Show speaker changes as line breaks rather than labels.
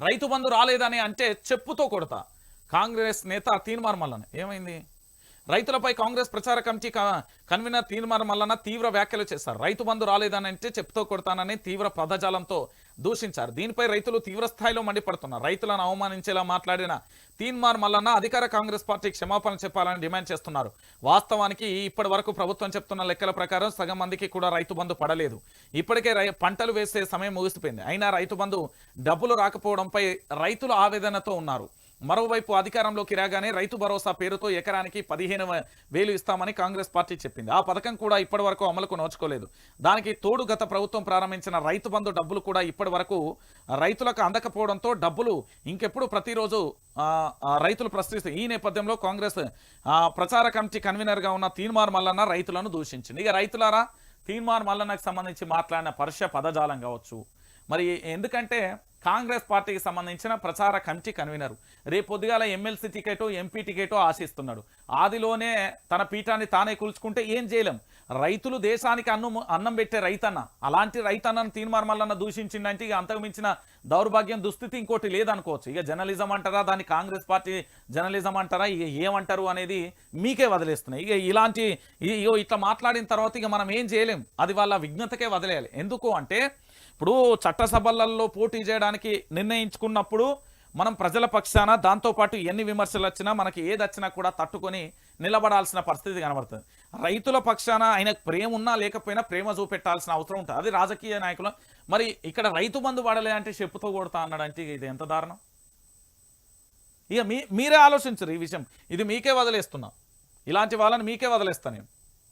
రైతు బంధు రాలేదని అంటే చెప్పుతో కొడతా. కాంగ్రెస్ నేత తీన్మార్ మల్లన ఏమైంది? రైతులపై కాంగ్రెస్ ప్రచార కమిటీ క- కన్వీనర్ తీన్మార్ మల్లన తీవ్ర వ్యాఖ్యలు చేశారు. రైతు బంధు రాలేదని అంటే చెప్తూ కొడతానని తీవ్ర పదజాలంతో దూషించారు. దీనిపై రైతులు తీవ్రస్థాయిలో మండిపడుతున్నారు. రైతులను అవమానించేలా మాట్లాడిన తీన్మార్ మల్లన్న అధికార కాంగ్రెస్ పార్టీ క్షమాపణ చెప్పాలని డిమాండ్ చేస్తున్నారు. వాస్తవానికి ఇప్పటి వరకు ప్రభుత్వం చెప్తున్న లెక్కల ప్రకారం సగం మందికి కూడా రైతు బంధు పడలేదు. ఇప్పటికే రై పంటలు వేసే సమయం ముగిసిపోయింది. అయినా రైతు బంధు డబ్బులు రాకపోవడంపై రైతులు ఆవేదనతో ఉన్నారు. మరోవైపు అధికారంలోకి రాగానే రైతు భరోసా పేరుతో ఎకరానికి పదిహేను వేలు ఇస్తామని కాంగ్రెస్ పార్టీ చెప్పింది. ఆ పథకం కూడా ఇప్పటి వరకు అమలుకు నోచుకోలేదు. దానికి తోడు గత ప్రభుత్వం ప్రారంభించిన రైతు బంధు డబ్బులు కూడా ఇప్పటి వరకు రైతులకు అందకపోవడంతో డబ్బులు ఇంకెప్పుడు ప్రతిరోజు రైతులు ప్రశ్నిస్తారు ఈ నేపథ్యంలో కాంగ్రెస్ ఆ, ప్రచార కమిటీ కన్వీనర్గా ఉన్న తీన్మార్ మల్లన్న రైతులను దూషించింది. ఇక రైతులారా తీన్మార్ మల్లన్నకు సంబంధించి మాట్లాడిన పరుష పదజాలం కావచ్చు. మరి ఎందుకంటే కాంగ్రెస్ పార్టీకి సంబంధించిన ప్రచార కమిటీ కన్వీనర్. రేపు పొద్దుగాల ఎమ్మెల్సీ టికెటో ఎంపీ టికెటో ఆశిస్తున్నాడు. ఆదిలోనే తన పీఠాన్ని తానే కూల్చుకుంటే ఏం చేయలేం. రైతులు దేశానికి అన్నం అన్నం పెట్టే రైతన్న అలాంటి రైతన్నను తీన్మార్మల్లన్న దూషించిందంటే ఇక అంతకు మించిన దౌర్భాగ్యం దుస్థితి ఇంకోటి లేదనుకోవచ్చు. ఇక జర్నలిజం అంటారా దాన్ని కాంగ్రెస్ పార్టీ జర్నలిజం అంటారా ఇక ఏమంటారు అనేది మీకే వదిలేస్తున్నాయి. ఇక ఇలాంటి ఇగో ఇట్లా మాట్లాడిన తర్వాత ఇక మనం ఏం చేయలేం. అది వాళ్ళ విఘ్నతకే వదిలేయాలి. ఎందుకు అంటే ఇప్పుడు చట్టసభలలో పోటీ చేయడానికి నిర్ణయించుకున్నప్పుడు మనం ప్రజల పక్షాన దాంతోపాటు ఎన్ని విమర్శలు వచ్చినా మనకి ఏది వచ్చినా కూడా తట్టుకొని నిలబడాల్సిన పరిస్థితి కనబడుతుంది. రైతుల పక్షాన ఆయనకు ప్రేమ ఉన్నా లేకపోయినా ప్రేమ చూపెట్టాల్సిన అవసరం ఉంటుంది. అది రాజకీయ నాయకులు మరి ఇక్కడ రైతు బంధు పడలే అంటే చెప్పుతో కొడతా అన్నాడంటే ఇది ఎంత దారుణం? ఇక మీ మీరే ఆలోచించరు ఈ విషయం. ఇది మీకే వదిలేస్తున్నా. ఇలాంటి వాళ్ళని మీకే వదిలేస్తాను నేను.